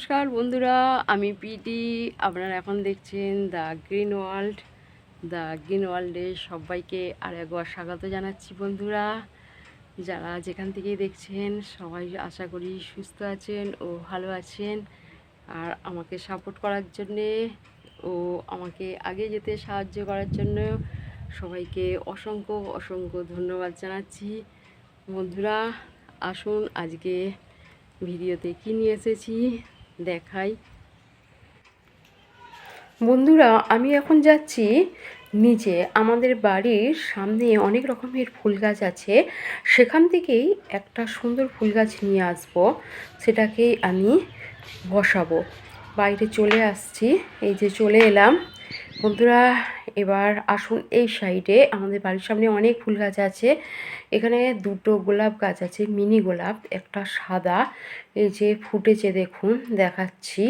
নমস্কার বন্ধুরা, আমি পিটি। আপনারা এখন দেখছেন the Green World. The Green ওয়ার্ল্ডে সবাইকে আর একবার স্বাগত জানাচ্ছি বন্ধুরা। যারা যেখান থেকেই দেখছেন, সবাই আশা করি সুস্থ আছেন ও ভালো আছেন। আর আমাকে সাপোর্ট করার জন্যে ও আমাকে আগে যেতে সাহায্য করার জন্য সবাইকে অসংখ্য অসংখ্য ধন্যবাদ জানাচ্ছি। বন্ধুরা, আসুন আজকে ভিডিওতে কী নিয়ে এসেছি? দেখাই। বন্ধুরা, আমি এখন যাচ্ছি নিচে। আমাদের বাড়ির সামনে অনেক রকমের ফুল গাছ আছে। সেখান থেকেই একটা সুন্দর ফুল গাছ নিয়ে আসব। সেটাকেই আমি বসাবো। বাইরে চলে আসছি। এই যে চলে এলাম। বন্ধুরা, এবার আসুন এই সাইডে। আমাদের বাড়ির সামনে অনেক ফুল গাছ আছে। এখানে দুটো গোলাপ গাছ আছে, মিনি গোলাপ, একটা সাদা। এই যে ফুটেছে দেখুন, দেখাচ্ছি।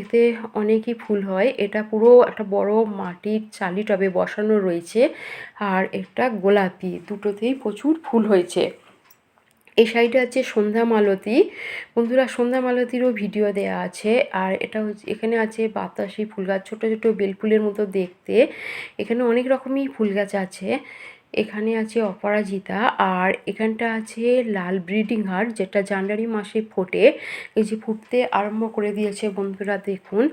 এতে অনেকই ফুল হয়। এটা পুরো একটা বড় মাটির চালি টবে বসানো রয়েছে। আর একটা গোলাপি, দুটোতেই প্রচুর ফুল হয়েছে। এই সাইডে আছে সন্ধ্যা মালতী। বন্ধুরা, সন্ধ্যা মালতীরও ভিডিও দেয়া আছে। আর এটা হচ্ছে, এখানে আছে বাতাসি ফুল গাছ, ছোটো ছোটো বেলফুলের মতো দেখতে। এখানে অনেক রকমই ফুল গাছ আছে। এখানে আছে অপরাজিতা। আর এখানটা আছে লাল ব্রিডিং হার্ট যেটা জানুয়ারি মাসে ফোটে। এই যে ফুটতে আরম্ভ করে দিয়েছে বন্ধুরা, দেখুন।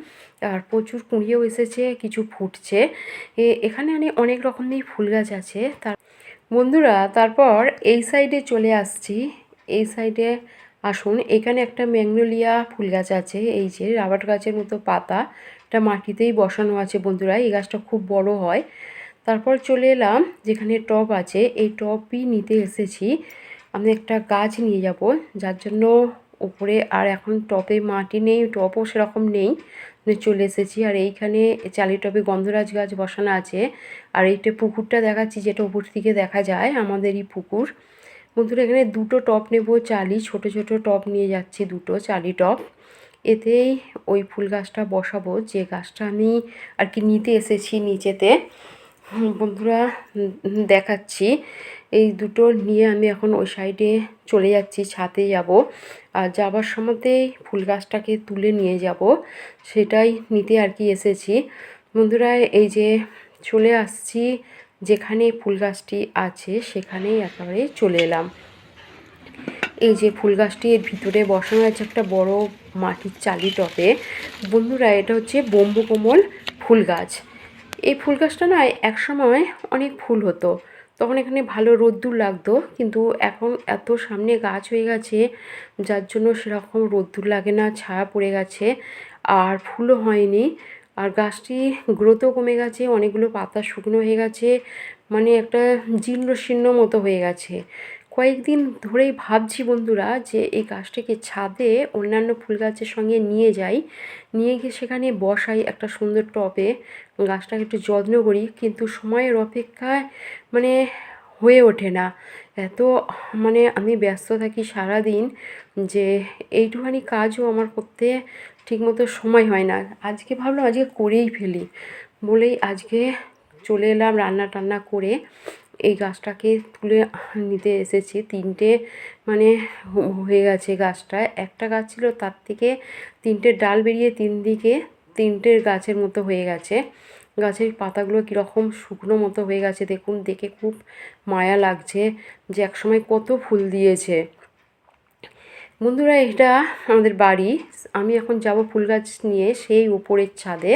আর প্রচুর কুঁড়িয়েও এসেছে, কিছু ফুটছে। এখানে অনেক রকমের ফুল গাছ আছে। তার বন্ধুরা, তারপর এই সাইডে চলে আসছি। এই সাইডে আসুন, এখানে একটা ম্যাগনোলিয়া ফুল গাছ আছে, এই যে রাবার গাছের মতো পাতা, এটা মাটিতেই বসানো আছে বন্ধুরা, এই গাছটা খুব বড় হয়। তারপর চলে এলাম, যেখানে টব আছে, এই টবই নিতে এসেছি। আমি একটা গাছ নিয়ে যাব, যার জন্য উপরে আর এখন টবে মাটি নেই, টবও সেরকম নেই। চলে এসেছি। আর এইখানে চালি টবে গন্ধরাজ গাছ বসানো আছে। আর এইটা পুকুরটা দেখাচ্ছি, যেটা উপর থেকে দেখা যায় আমাদেরই পুকুর। বন্ধুরা, এখানে দুটো টপ নেব, চালি, ছোট ছোট টপ নিয়ে যাচ্ছি দুটো চালি টপ এতেই ওই ফুল গাছটা বসাবো। যে গাছটা আমি আর কি নিতে এসেছি নিচেতে। বন্ধুরা দেখাচ্ছি। এই দুটো নিয়ে আমি এখন ওই সাইডে চলে যাচ্ছি, ছাদে যাব। আর যাবার সময়তেই ফুল গাছটাকে তুলে নিয়ে যাব। সেটাই নিতে আর কি এসেছি। বন্ধুরা, এই যে চলে আসছি, যেখানে ফুল গাছটি আছে সেখানেই একেবারে চলে এলাম। এই যে ফুল গাছটি এর ভিতরে বসানো আছে একটা বড় মাটির চালি টবে। বন্ধুরা, এটা হচ্ছে বোম্বু কোমল ফুল গাছ। এই ফুল গাছটা না একসময় অনেক ফুল হতো। তখন এখানে ভালো রোদ্দুর লাগতো, কিন্তু এখন এত সামনে গাছ হয়ে গেছে, যার জন্য সেরকম রোদ্দুর লাগে না, ছায়া পড়ে গেছে, আর ফুলও হয়নি, আর গাছটি গ্রোথও কমে গেছে, অনেকগুলো পাতা শুকনো হয়ে গেছে মানে একটা জীর্ণ শীর্ণ মতো হয়ে গেছে। কয়েকদিন ধরেই ভাবছি বন্ধুরা যে এই গাছটাকে ছাদে অন্যান্য ফুল গাছের সঙ্গে নিয়ে যাই। নিয়ে গিয়ে সেখানে বসাই একটা সুন্দর টবে। গাছটাকে একটু যত্ন করি, কিন্তু সময়ের অপেক্ষায় মানে হয়ে ওঠে না। এত মানে আমি ব্যস্ত থাকি সারা দিন যে এইটুখানি কাজও আমার করতে ঠিকমতো সময় হয় না। আজকে ভাবলাম আজকে করেই ফেলি। বলেই আজকে চলে এলাম রান্না টান্না করে। এই গাছটাকে তুলে নিতে এসেছি। তিনটে মানে হয়ে গেছে গাছটায় একটা গাছ ছিল, তার থেকে তিনটে ডাল বেরিয়ে তিন দিকে তিনটে গাছের মতো হয়ে গেছে। গাছের পাতাগুলো কীরকম শুকনো মতো হয়ে গেছে, দেখুন, দেখে খুব মায়া লাগছে যে একসময় কত ফুল দিয়েছে। বন্ধুরা, এটা আমাদের বাড়ি। আমি এখন যাব ফুল গাছ নিয়ে সেই উপরের ছাদে।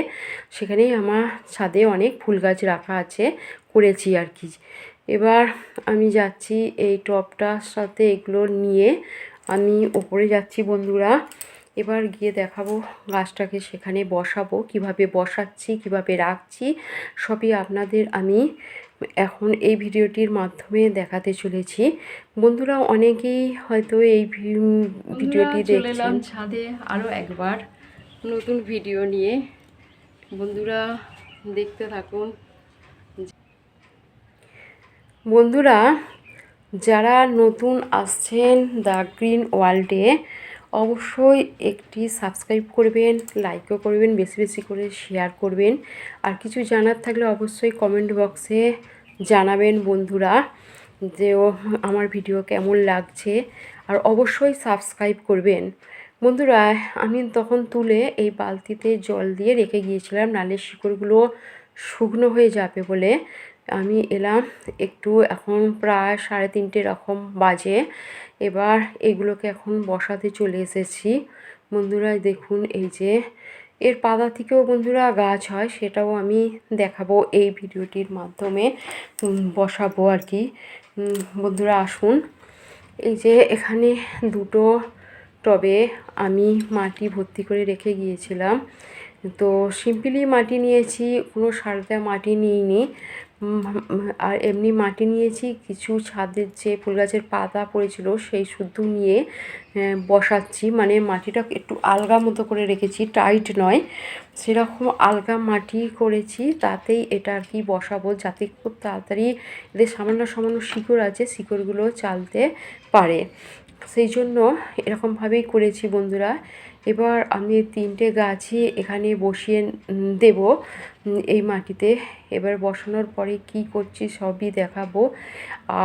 সেখানেই আমার ছাদে অনেক ফুল গাছ রাখা আছে, করেছি আর কি। এবার আমি যাচ্ছি এই টপটার সাথে এগুলো নিয়ে। আমি ওপরে যাচ্ছি বন্ধুরা। এবার গিয়ে দেখাবো গাছটাকে সেখানে বসাবো কীভাবে বসাচ্ছি কীভাবে রাখছি সবই আপনাদের আমি এখন এই ভিডিওটির মাধ্যমে দেখাতে চলেছি। বন্ধুরা অনেকেই হয়তো এই ভিডিওটি দেখছেন। ছাদে আরও একবার নতুন ভিডিও নিয়ে। বন্ধুরা দেখতে থাকুন। বন্ধুরা, যারা নতুন আসছেন দ্য গ্রিন ওয়ার্ল্ডে, অবশ্যই একটি সাবস্ক্রাইব করবেন, লাইকও করবেন, বেশি বেশি করে শেয়ার করবেন। আর কিছু জানার থাকলে অবশ্যই কমেন্ট বক্সে জানাবেন বন্ধুরা, যে আমার ভিডিও কেমন লাগছে? আর অবশ্যই সাবস্ক্রাইব করবেন। বন্ধুরা, আমি তখন তুলে এই বালতিতে জল দিয়ে রেখে গিয়েছিলাম নালে শিকড়গুলো শুকনো হয়ে যাবে বলে। আমি এলাম, একটু এখন প্রায় সাড়ে তিনটে রকম বাজে। এবার এগুলোকে এখন বসাতে চলে এসেছি। বন্ধুরা, দেখুন এই যে, এর পাতা থেকেও বন্ধুরা গাছ হয়, সেটাও আমি দেখাবো এই ভিডিওটির মাধ্যমে বসাবো আর কি। বন্ধুরা, আসুন। এই যে, এখানে দুটো টবে আমি মাটি ভর্তি করে রেখে গিয়েছিলাম। তো, সিম্পলি মাটি নিয়েছি, কোনো সার মাটি নিইনি। আর এমনি মাটি নিয়েছি, কিছু ছাদের যে ফুল গাছের পাতা পড়েছিল সেই শুদ্ধ নিয়ে বসাচ্ছি। মানে মাটিটা একটু আলগা মতো করে রেখেছি, টাইট নয়। সেরকম আলগা মাটি করেছি, তাতেই এটা আর কি বসাবো, যাতে খুব তাড়াতাড়ি এদের সামান্য সামান্য শিকড় আছে, শিকড়গুলো চালতে পারে। সেই জন্য এরকমভাবেই করেছি বন্ধুরা। এবার আমি তিনটে গাছই এখানে বসিয়ে দেব। এই মাটিতে। এবার বসানোর পরে কি করছি সবই দেখাবো।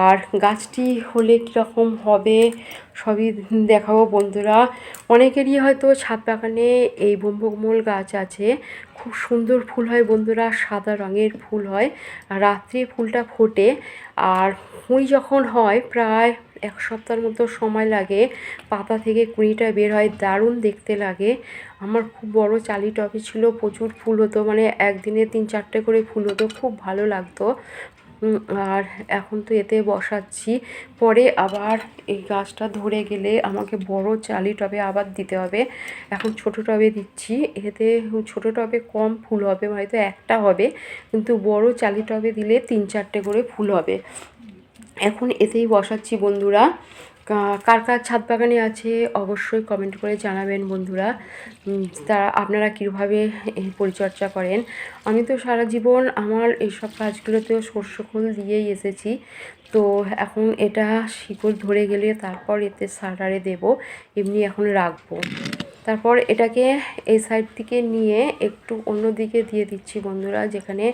আর গাছটি হলে কীরকম হবে সবই দেখাবো বন্ধুরা। অনেকেরই হয়তো ছাদ বাগানে এই ব্রহ্মকমল গাছ আছে। খুব সুন্দর ফুল হয় বন্ধুরা, সাদা রঙের ফুল হয়। রাত্রে ফুলটা ফোটে। আর কুঁড়ি যখন হয়, প্রায় এক সপ্তাহের মতো সময় লাগে। পাতা থেকে কুঁড়িটা বের হয়, দারুণ দেখতে লাগে। আমার খুব বড় চালি টবে ছিল, প্রচুর ফুল হতো মানে একদিনে তিন চারটে করে ফুল হতো, খুব ভালো লাগতো। আর এখন তো এতে বসাচ্ছি। পরে আবার এই গাছটা ধরে গেলে আমাকে বড় চালি টবে আবার দিতে হবে। এখন ছোট টবে দিচ্ছি, এতে ছোট টবে কম ফুল হবে, হয়তো একটা হবে, কিন্তু বড় চালি টবে দিলে তিন চারটে করে ফুল হবে। এখন এতেই বসাচ্ছি বন্ধুরা। কার কার ছাদ বাগানে আছে অবশ্যই কমেন্ট করে জানাবেন বন্ধুরা। তারা আপনারা কীভাবে পরিচর্যা করেন? আমি তো সারা জীবন আমার এইসব কাজগুলোতেও সর্ষ খোল দিয়েই এসেছি। তো এখন এটা শিকড় ধরে গেলে তারপর এতে সারারে দেব, এমনি এখন রাখব। তারপর এটাকে এই সাইড থেকে নিয়ে একটু অন্য দিকে দিয়ে দিচ্ছি বন্ধুরা, যেখানে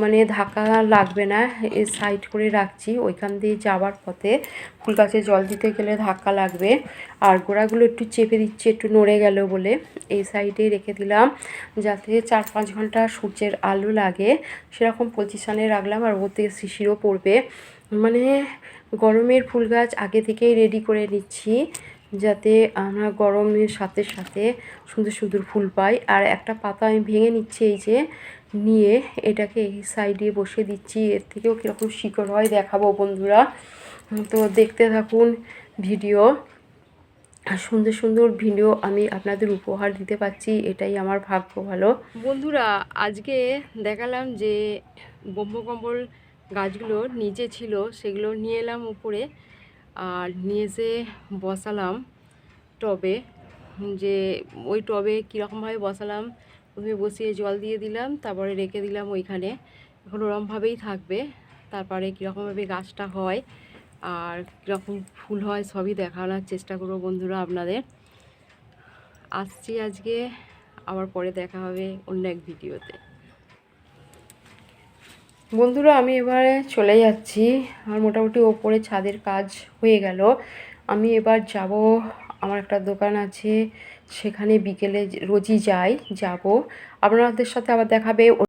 মানে ধাক্কা লাগবে না। এই সাইড করে রাখছি, ওইখান দিয়ে যাওয়ার পথে ফুল গাছে জল দিতে গেলে ধাক্কা লাগবে। আর গোড়াগুলো একটু চেপে দিচ্ছি, একটু নড়ে গেল বলে। এই সাইডে রেখে দিলাম, যাতে চার পাঁচ ঘণ্টা সূর্যের আলো লাগে। সেরকম পজিশানে রাখলাম আর ওর থেকে শিশিরও পড়বে। মানে গরমের ফুল গাছ আগে থেকেই রেডি করে নিচ্ছি। যাতে আমরা গরমের সাথে সাথে সুন্দর সুন্দর ফুল পাই। আর একটা পাতা আমি ভেঙে নিচ্ছি এই যে, নিয়ে এটাকে এই সাইডে বসে দিচ্ছি। এর থেকেও কীরকম শিকড় হয় দেখাবো বন্ধুরা। তো দেখতে থাকুন ভিডিও। আর সুন্দর সুন্দর ভিডিও আমি আপনাদের উপহার দিতে পারছি এটাই আমার ভাগ্য ভালো। বন্ধুরা, আজকে দেখালাম যে ব্রহ্মকম্বল গাছগুলো নিচে ছিল, সেগুলো নিয়ে এলাম উপরে। আর নিয়ে এসে বসালাম টবে, যে ওই টবে কীরকমভাবে বসালাম, প্রথমে বসিয়ে জল দিয়ে দিলাম, তারপরে রেখে দিলাম ওইখানে। এখন ওরমভাবেই থাকবে, তারপরে কীরকমভাবে গাছটা হয় আর কীরকম ফুল হয় সবই দেখানোর চেষ্টা করব বন্ধুরা আপনাদের। আসছি আজকে, আবার পরে দেখা হবে অন্য এক ভিডিওতে। বন্ধুরা, আমি এবারে চলে যাচ্ছি। আর মোটামুটি ওপরে ছাদের কাজ হয়ে গেল। আমি এবার যাব, আমার একটা দোকান আছে, সেখানে বিকেলে রোজই যাই, যাব। আপনাদের সাথে আবার দেখাবে